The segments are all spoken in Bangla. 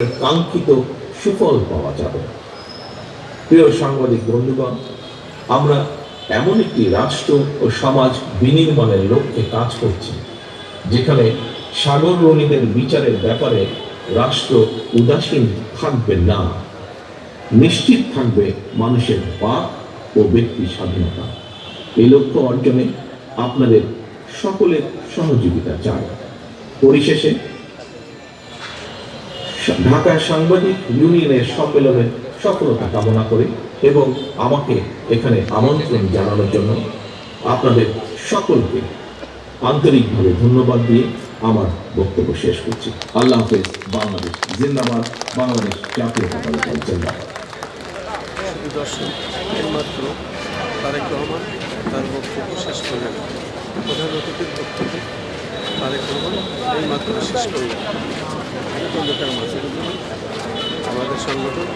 কাঙ্ক্ষিত সুফল পাওয়া যাবে। প্রিয় সাংবাদিক বন্ধুগণ, আমরা এমন একটি রাষ্ট্র ও সমাজ বিনির্মাণের লক্ষ্যে কাজ করছি, যেখানে সাগর রণীদের বিচারের ব্যাপারে রাষ্ট্র উদাসীন থাকবে না। নিশ্চিত থাকবে মানুষের পাপ ও ব্যক্তি স্বাধীনতা। এই লক্ষ্য অর্জনে আপনাদের সকলের সহযোগিতা চাই। পরিশেষে ঢাকা সাংবাদিক ইউনিয়নের সম্মেলনের সফলতা কামনা করে এবং আমাকে এখানে আমন্ত্রণ জানানোর জন্য আপনাদের সকলকে আন্তরিকভাবে ধন্যবাদ দিয়ে আমার বক্তব্য শেষ করছি। আল্লাহ হাফেজ, বাংলাদেশ জিন্দাবাদ, বাংলাদেশ দল জিন্দাবাদ। দর্শক তারেক রহমান তার বক্তব্য শেষ করলেন প্রধান অতিথির বক্তব্য তারেক রহমান এইমাত্র শেষ করলেন মাসিদুজ্জামান আমাদের সংগঠন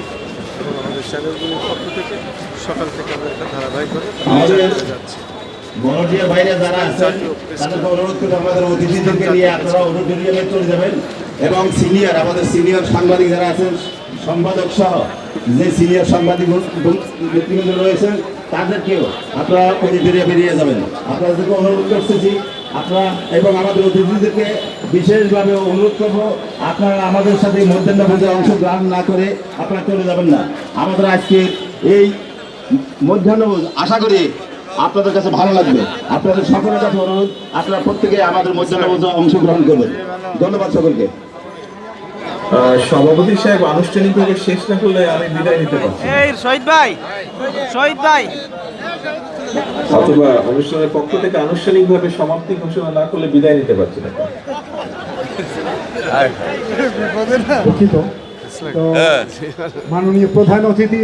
এবং আমাদের চ্যানেলগুলির পক্ষ থেকে সকাল থেকে আমরা ধারাবাহিকভাবে করে যাচ্ছি। ভলান্টিয়ার বাইরে যারা আছেন তাদেরকে অনুরোধ করে আমাদের অতিথিদেরকে নিয়ে আপনারা অডিটোরিয়ামে চলে যাবেন এবং সিনিয়র আমাদের সিনিয়র সাংবাদিক যারা আছেন সম্পাদক সহ যে সিনিয়র সাংবাদিক ব্যক্তিবৃন্দ রয়েছেন তাদেরকেও আপনারা অডিটোরিয়ামে নিয়ে যাবেন। আপনাদেরকে অনুরোধ করতেছি আপনারা এবং আমাদের অতিথিদেরকে বিশেষভাবে অনুরোধ করব আপনারা আমাদের সাথে মধ্যাহ্নভোজে অংশগ্রহণ না করে আপনারা চলে যাবেন না। আমাদের আজকে এই মধ্যাহ্নভোজ আশা করি আপনাদের কাছে ভালো লাগবে। আপনাদের সকলের কাছে অনুরোধ আপনারা প্রত্যেকে আমাদের মধ্যাহ্নভোজে অংশগ্রহণ করবেন। ধন্যবাদ সকলকে। সভাপতি সাহেব আনুষ্ঠানিকভাবে শেষ না করলে আমি বিদায় নিতে পারছি শহীদ ভাই শহীদ ভাই অথবা অনুষ্ঠানের পক্ষ থেকে আনুষ্ঠানিকভাবে সমাপ্তি ঘোষণা না করলে বিদায় নিতে পারছি না। দুঃখিত। মাননীয় প্রধান অতিথি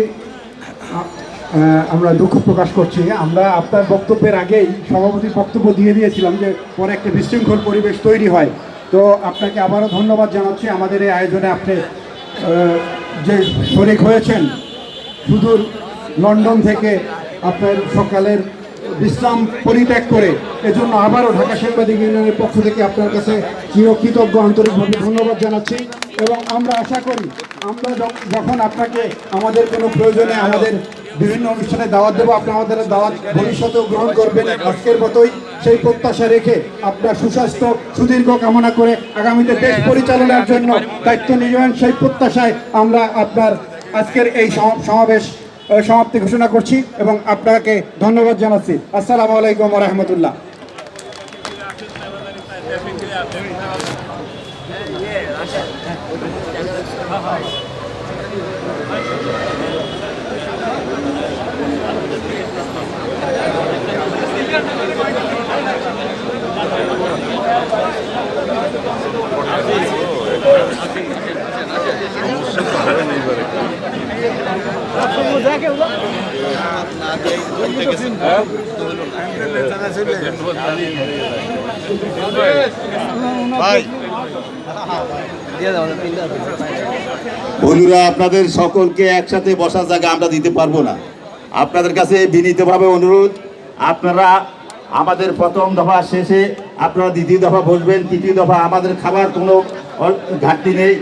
আমরা দুঃখ প্রকাশ করছি। আমরা আপনার বক্তব্যের আগেই সভাপতির বক্তব্য দিয়ে দিয়েছিলাম যে পরে একটা বিশৃঙ্খল পরিবেশ তৈরি হয়। তো আপনাকে আবারও ধন্যবাদ জানাচ্ছি। আমাদের এই আয়োজনে আপনি যে শরিক হয়েছেন সুদূর লন্ডন থেকে আপনার সকালের বিশ্রাম পরিত্যাগ করে। এজন্য আবারও ঢাকা সাংবাদিক ইউনিয়নের পক্ষ থেকে আপনার কাছে চিরকৃতজ্ঞ আন্তরিকভাবে ধন্যবাদ জানাচ্ছি এবং আমরা আশা করি, আমরা যখ- যখন আপনাকে আমাদের কোনো প্রয়োজনে আমাদের বিভিন্ন অনুষ্ঠানে দাওয়াত দেবো, আপনি আমাদের দাওয়াত ভবিষ্যতেও গ্রহণ করবেন আজকের মতোই। সেই প্রত্যাশা রেখে আপনার সুস্বাস্থ্য, সুদীর্ঘ কামনা করে আগামীতে দেশ পরিচালনার জন্য দায়িত্ব নিবেন সেই প্রত্যাশায় আমরা আপনার আজকের এই সম- সমাবেশ সমাপ্তি ঘোষণা করছি এবং আপনাকে ধন্যবাদ জানাচ্ছি। আসসালামু আলাইকুম রহমতুল্লাহ। বন্ধুরা, আপনাদের সকলকে একসাথে বসার জায়গা আমরা দিতে পারব না। আপনাদের কাছে বিনীতভাবে অনুরোধ, আপনারা আমাদের প্রথম দফা শেষে আপনারা দ্বিতীয় দফা বসবেন, তৃতীয় দফা আমাদের খাবার কোনো ঘাটতি নেই।